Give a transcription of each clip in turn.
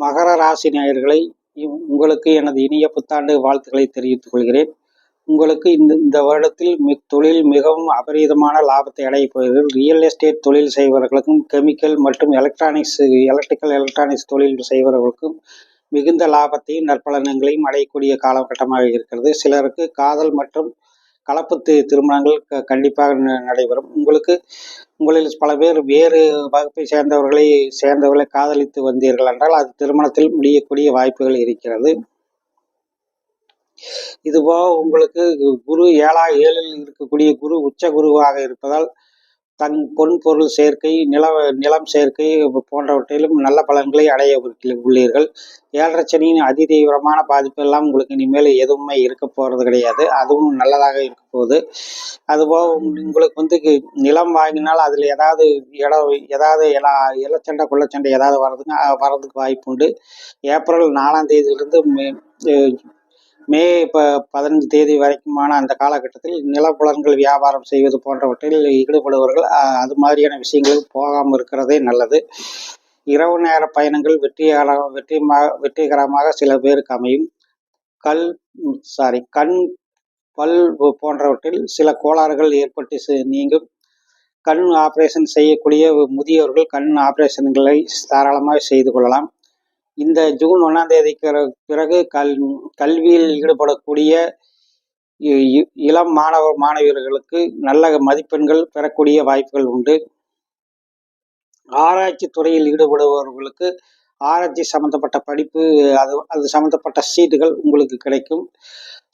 மகர ராசி நேயர்களை உங்களுக்கு எனது இனிய புத்தாண்டு வாழ்த்துக்களை தெரிவித்துக் கொள்கிறேன். உங்களுக்கு இந்த இந்த வருடத்தில் மி தொழில் மிகவும் அபரீதமான லாபத்தை அடையப் போகிறது. ரியல் எஸ்டேட் தொழில் செய்பவர்களுக்கும் கெமிக்கல் மற்றும் எலக்ட்ரானிக்ஸ் எலக்ட்ரிக்கல் எலக்ட்ரானிக்ஸ் தொழில் செய்பவர்களுக்கும் மிகுந்த லாபத்தையும் நற்பலன்களையும் அடையக்கூடிய காலகட்டமாக இருக்கிறது. சிலருக்கு காதல் மற்றும் கலப்பு திருமணங்கள் க கண்டிப்பாக நடைபெறும். உங்களுக்கு உங்களில் பல பேர் வேறு வகுப்பை சேர்ந்தவர்களை சேர்ந்தவர்களை காதலித்து வந்தீர்கள் என்றால் அது திருமணத்தில் முடியக்கூடிய வாய்ப்புகள் இருக்கிறது. இதுபோக உங்களுக்கு குரு ஏழா ஏழில் இருக்கக்கூடிய குரு உச்ச குருவாக இருப்பதால் தன் பொன் பொருள் சேர்க்கை நில நிலம் சேர்க்கை போன்றவற்றிலும் நல்ல பலன்களை அடைய உள்ளீர்கள். ஏழரச்சனியின் அதிதீவிரமான பாதிப்பு எல்லாம் உங்களுக்கு இனிமேல் எதுவுமே இருக்க போகிறது கிடையாது. அதுவும் நல்லதாக இருக்க போகுது. அதுபோக உங்களுக்கு வந்து நிலம் வாங்கினால் அதில் ஏதாவது இடம் ஏதாவது இல இலச்சண்டை குள்ளச்சண்டை ஏதாவது வர்றதுங்க வர்றதுக்கு வாய்ப்பு உண்டு. ஏப்ரல் நாலாம் தேதியிலிருந்து மே இப்போ பதினஞ்சு தேதி வரைக்குமான அந்த காலகட்டத்தில் நிலப்புலன்கள் வியாபாரம் செய்வது போன்றவற்றில் ஈடுபடுபவர்கள் அது மாதிரியான விஷயங்களுக்கு போகாமல் இருக்கிறதே நல்லது. இரவு நேர பயணங்கள் வெற்றிகர வெற்றி வெற்றிகரமாக சில பேருக்கு அமையும். கல் சாரி கண் பல் போன்றவற்றில் சில கோளாறுகள் ஏற்பட்டு நீங்கும். கண் ஆப்ரேஷன் செய்யக்கூடிய முதியோர்கள் கண் ஆப்ரேஷன்களை தாராளமாக செய்து கொள்ளலாம். இந்த ஜூன் ஒன்றாம் தேதிக்கு பிறகு கல் கல்வியில் ஈடுபடக்கூடிய இளம் மாணவ மாணவியர்களுக்கு நல்ல மதிப்பெண்கள் பெறக்கூடிய வாய்ப்புகள் உண்டு. ஆராய்ச்சி துறையில் ஈடுபடுபவர்களுக்கு ஆராய்ச்சி சம்மந்தப்பட்ட படிப்பு அது அது சம்மந்தப்பட்ட சீட்டுகள் உங்களுக்கு கிடைக்கும்.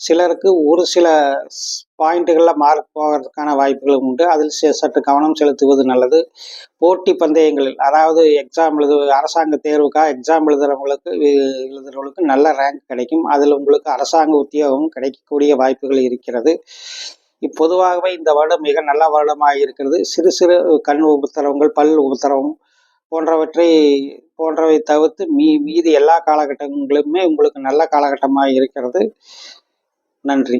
சிலருக்கு ஒரு சில பாயிண்ட்டுகளில் மார்க் போகிறதுக்கான வாய்ப்புகளும் உண்டு. அதில் சற்று கவனம் செலுத்துவது நல்லது. போட்டி பந்தயங்களில் அதாவது எக்ஸாம் எழுது அரசாங்க தேர்வுக்காக எக்ஸாம் எழுதுகிறவங்களுக்கு எழுதுகிறவங்களுக்கு நல்ல ரேங்க் கிடைக்கும். அதில் உங்களுக்கு அரசாங்க உத்தியோகம் கிடைக்கக்கூடிய வாய்ப்புகள் இருக்கிறது. இப்பொதுவாகவே இந்த வருடம் மிக நல்ல வருடமாக இருக்கிறது. சிறு சிறு கண் உபத்திரவங்கள் பல் உபத்திரவம் போன்றவற்றை போன்றவை தவிர்த்து மீ மீதி எல்லா காலகட்டங்களுமே உங்களுக்கு நல்ல காலகட்டமாக இருக்கிறது. நன்றி.